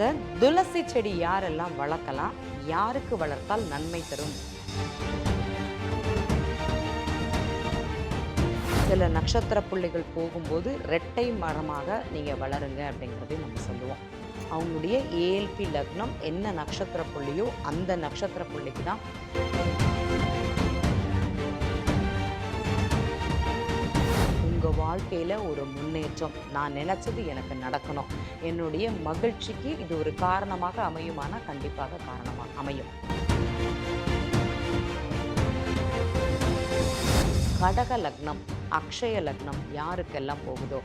இந்த துளசி செடி யாரெல்லாம் வளர்க்கலாம் யாருக்கு வளர்த்தால் நன்மை தரும்? சில நட்சத்திர புள்ளிகள் போகும்போது ரெட்டை மரமாக நீங்கள் வளருங்க அப்படிங்கிறதையும் நம்ம சொல்லுவோம். அவங்களுடைய ஏஎல்பி லக்னம் என்ன நட்சத்திர புள்ளியோ அந்த நட்சத்திர புள்ளிக்கு தான். வாழ்க்கையில் ஒரு முன்னேற்றம். நான் நினச்சது எனக்கு நடக்கணும். என்னுடைய மகிழ்ச்சிக்கு இது ஒரு காரணமாக அமையுமானால் கண்டிப்பாக காரணமாக அமையும். கடக லக்னம் அக்ஷய லக்னம் யாருக்கெல்லாம் போகுதோ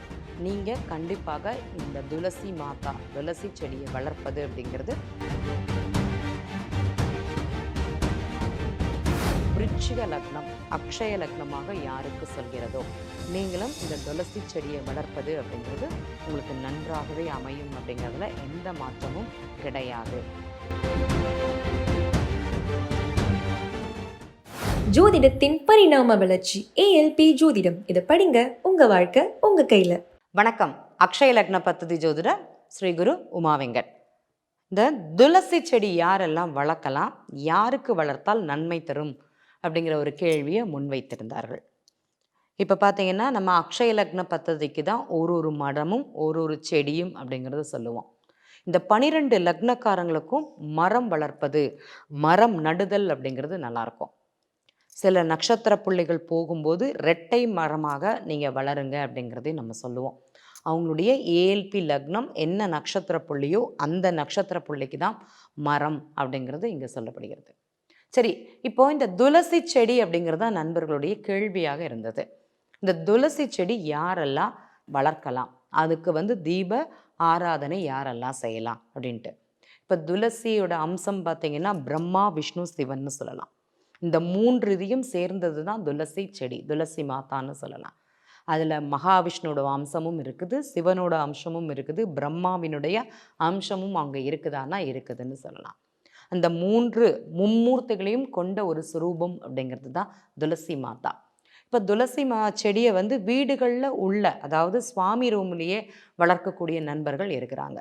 நீங்கள் கண்டிப்பாக இந்த துளசி மாதா துளசி செடியை வளர்ப்பது அப்படிங்கிறது விருச்சிக லக்னம் அக்ஷய லக்னமாக யாருக்கு சொல்கிறதோ? நீங்களும் இந்த துளசி செடியை வளர்ப்பது அப்படிங்கிறது உங்களுக்கு நன்றாகவே அமையும் அப்படிங்கிறதுல எந்த மாற்றமும் கிடையாது. ஜோதிடத்தின் பரிணாம வளர்ச்சி ஏஎல்பி ஜோதிடம். இதை படிங்க உங்க வாழ்க்கை உங்க கையில. வணக்கம். அக்ஷய லக்ன பத்ததி ஜோதிடர் ஸ்ரீ குரு உமாவெங்கட் இந்த துளசி செடி யாரெல்லாம் வளர்க்கலாம் யாருக்கு வளர்த்தால் நன்மை தரும் அப்படிங்கிற ஒரு கேள்வியை முன்வைத்திருந்தார்கள். இப்போ பார்த்தீங்கன்னா நம்ம அக்ஷய லக்ன பத்ததிக்கு தான் ஒரு ஒரு மரமும் ஒரு ஒரு செடியும் அப்படிங்கிறத சொல்லுவோம். இந்த பனிரெண்டு லக்னக்காரங்களுக்கும் மரம் வளர்ப்பது மரம் நடுதல் அப்படிங்கிறது நல்லாயிருக்கும். சில நட்சத்திர புள்ளிகள் போகும்போது ரெட்டை மரமாக நீங்கள் வளருங்க அப்படிங்கிறதையும் நம்ம சொல்லுவோம். அவங்களுடைய ஏஎல்பி லக்னம் என்ன நட்சத்திர புள்ளியோ அந்த நட்சத்திர புள்ளிக்கு தான் மரம் அப்படிங்கிறது இங்கே சொல்லப்படுகிறது. சரி இப்போ இந்த துளசி செடி அப்படிங்கிறது தான் நண்பர்களுடைய கேள்வியாக இருந்தது. இந்த துளசி செடி யாரெல்லாம் வளர்க்கலாம்? அதுக்கு வந்து தீப ஆராதனை யாரெல்லாம் செய்யலாம் அப்படின்ட்டு. இப்போ துளசியோட அம்சம் பார்த்தீங்கன்னா பிரம்மா விஷ்ணு சிவன்னு சொல்லலாம். இந்த மூன்று இதையும் சேர்ந்தது தான் துளசி செடி துளசி மாதான்னு சொல்லலாம். அதில் மகாவிஷ்ணுவோட அம்சமும் இருக்குது சிவனோட அம்சமும் இருக்குது பிரம்மாவினுடைய அம்சமும் அங்கே இருக்குதானா இருக்குதுன்னு சொல்லலாம். அந்த மூன்று மும்மூர்த்திகளையும் கொண்ட ஒரு சுரூபம் அப்படிங்கிறது தான் துளசி மாதா. இப்போ துளசி மா செடியை வந்து வீடுகளில் உள்ள அதாவது சுவாமி ரூம்லேயே வளர்க்கக்கூடிய நண்பர்கள் இருக்கிறாங்க.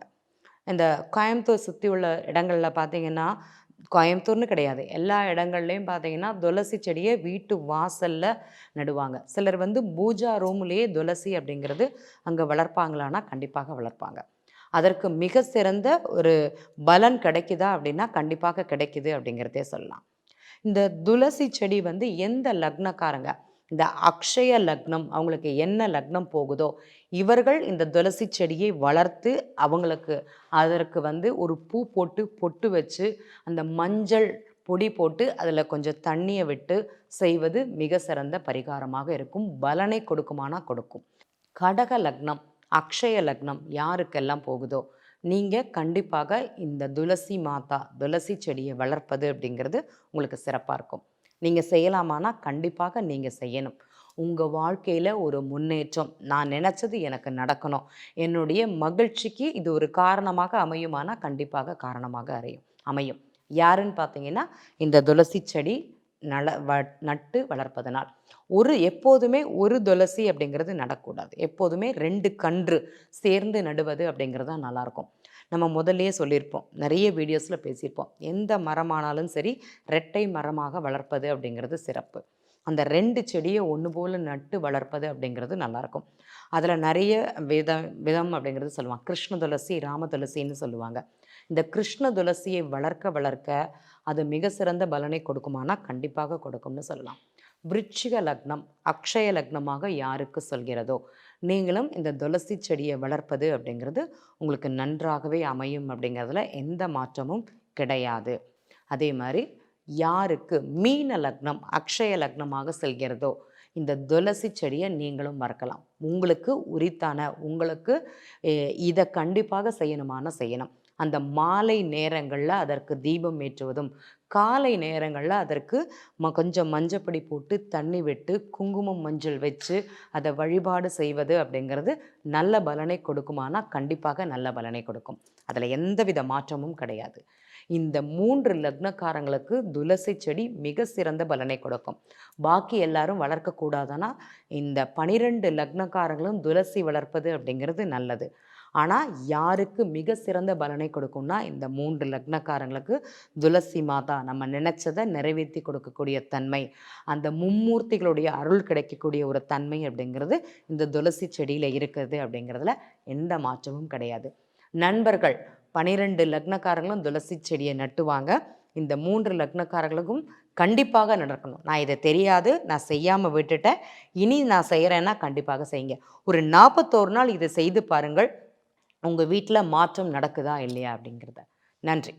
இந்த கோயம்புத்தூர் சுற்றி உள்ள இடங்களில் பார்த்தீங்கன்னா கோயம்புத்தூர்னு கிடையாது. எல்லா இடங்கள்லையும் பார்த்தீங்கன்னா துளசி செடியை வீட்டு வாசலில் நடுவாங்க. சிலர் வந்து பூஜா ரூம்லேயே துளசி அப்படிங்கிறது அங்கே வளர்ப்பாங்களான்னா கண்டிப்பாக வளர்ப்பாங்க. அதற்கு மிக சிறந்த ஒரு பலன் கிடைக்குதா அப்படின்னா கண்டிப்பாக கிடைக்குது அப்படிங்கிறதே சொல்லலாம். இந்த துளசி செடி வந்து எந்த லக்னக்காரங்க? இந்த அக்ஷய லக்னம் அவங்களுக்கு என்ன லக்னம் போகுதோ இவர்கள் இந்த துளசி செடியை வளர்த்து அவங்களுக்கு அதற்கு வந்து ஒரு பூ போட்டு பொட்டு வச்சு அந்த மஞ்சள் பொடி போட்டு அதில் கொஞ்சம் தண்ணியை விட்டு செய்வது மிக சிறந்த பரிகாரமாக இருக்கும். பலனை கொடுக்குமானா கொடுக்கும். கடக லக்னம் அக்ஷய லக்னம் யாருக்கெல்லாம் போகுதோ நீங்கள் கண்டிப்பாக இந்த துளசி மாதா துளசி செடியை வளர்ப்பது அப்படிங்கிறது உங்களுக்கு சிறப்பாக இருக்கும். நீங்கள் செய்யலாமானா கண்டிப்பாக நீங்கள் செய்யணும். உங்கள் வாழ்க்கையில் ஒரு முன்னேற்றம் நான் நினச்சது எனக்கு நடக்கணும். என்னுடைய மகிழ்ச்சிக்கு இது ஒரு காரணமாக அமையுமானா கண்டிப்பாக காரணமாக அறையும் அமையும். யாருன்னு பார்த்தீங்கன்னா இந்த துளசி செடி நல வ நட்டு வளர்ப்பதனால். ஒரு எப்போதுமே ஒரு துளசி அப்படிங்கிறது நடக்கூடாது. எப்போதுமே ரெண்டு கன்று சேர்ந்து நடுவது அப்படிங்கிறது தான் நல்லாயிருக்கும். நம்ம முதல்லையே சொல்லியிருப்போம். நிறைய வீடியோஸில் பேசியிருப்போம். எந்த மரமானாலும் சரி ரெட்டை மரமாக வளர்ப்பது அப்படிங்கிறது சிறப்பு. அந்த ரெண்டு செடியை ஒன்று போல் நட்டு வளர்ப்பது அப்படிங்கிறது நல்லாயிருக்கும். அதில் நிறைய விதம் விதம் அப்படிங்கிறது சொல்லுவாங்க. கிருஷ்ண துளசி ராம துளசின்னு சொல்லுவாங்க. இந்த கிருஷ்ண துளசியை வளர்க்க வளர்க்க அது மிக சிறந்த பலனை கொடுக்குமானா கண்டிப்பாக கொடுக்கும்னு சொல்லலாம். விருச்சிக லக்னம் அக்ஷய லக்னமாக யாருக்கு சொல்கிறதோ நீங்களும் இந்த துளசி செடியை வளர்ப்பது அப்படிங்கிறது உங்களுக்கு நன்றாகவே அமையும் அப்படிங்கிறதுல எந்த மாற்றமும் கிடையாது. அதே மாதிரி யாருக்கு மீன லக்னம் அக்ஷய லக்னமாக செல்கிறதோ இந்த துளசி செடியை நீங்களும் மறக்கலாம் உங்களுக்கு உரித்தான உங்களுக்கு இதை கண்டிப்பாக செய்யணுமான செய்யணும். அந்த மாலை நேரங்களில் அதற்கு தீபம் ஏற்றுவதும் காலை நேரங்களில் அதற்கு ம கொஞ்சம் மஞ்சப்பொடி போட்டு தண்ணி விட்டு குங்குமம் மஞ்சள் வச்சு அதை வழிபாடு செய்வது அப்படிங்கிறது நல்ல பலனை கொடுக்குமானா கண்டிப்பாக நல்ல பலனை கொடுக்கும். அதில் எந்தவித மாற்றமும் கிடையாது. இந்த மூன்று லக்னக்காரங்களுக்கு துளசி செடி மிக சிறந்த பலனை கொடுக்கும். பாக்கி எல்லாரும் வளர்க்கக்கூடாதுன்னா இந்த பனிரெண்டு லக்னக்காரங்களும் துளசி வளர்ப்பது அப்படிங்கிறது நல்லது. ஆனால் யாருக்கு மிக சிறந்த பலனை கொடுக்கும்னா இந்த மூன்று லக்னக்காரங்களுக்கு துளசி மாதா நம்ம நினச்சதை நிறைவேற்றி கொடுக்கக்கூடிய தன்மை. அந்த மும்மூர்த்திகளுடைய அருள் கிடைக்கக்கூடிய ஒரு தன்மை அப்படிங்கிறது இந்த துளசி செடியில் இருக்குது அப்படிங்கிறதுல எந்த மாற்றமும் கிடையாது. நண்பர்கள் பனிரெண்டு லக்னக்காரங்களும் துளசி செடியை நட்டுவாங்க. இந்த மூன்று லக்னக்காரர்களுக்கும் கண்டிப்பாக நடக்கணும். நான் இதை தெரியாது நான் செய்யாமல் விட்டுட்டேன். இனி நான் செய்கிறேன்னா கண்டிப்பாக செய்யுங்க. ஒரு நாற்பத்தோரு நாள் இதை செய்து பாருங்கள். உங்கள் வீட்டில் மாற்றம் நடக்குதா இல்லையா அப்படிங்கிறத. நன்றி.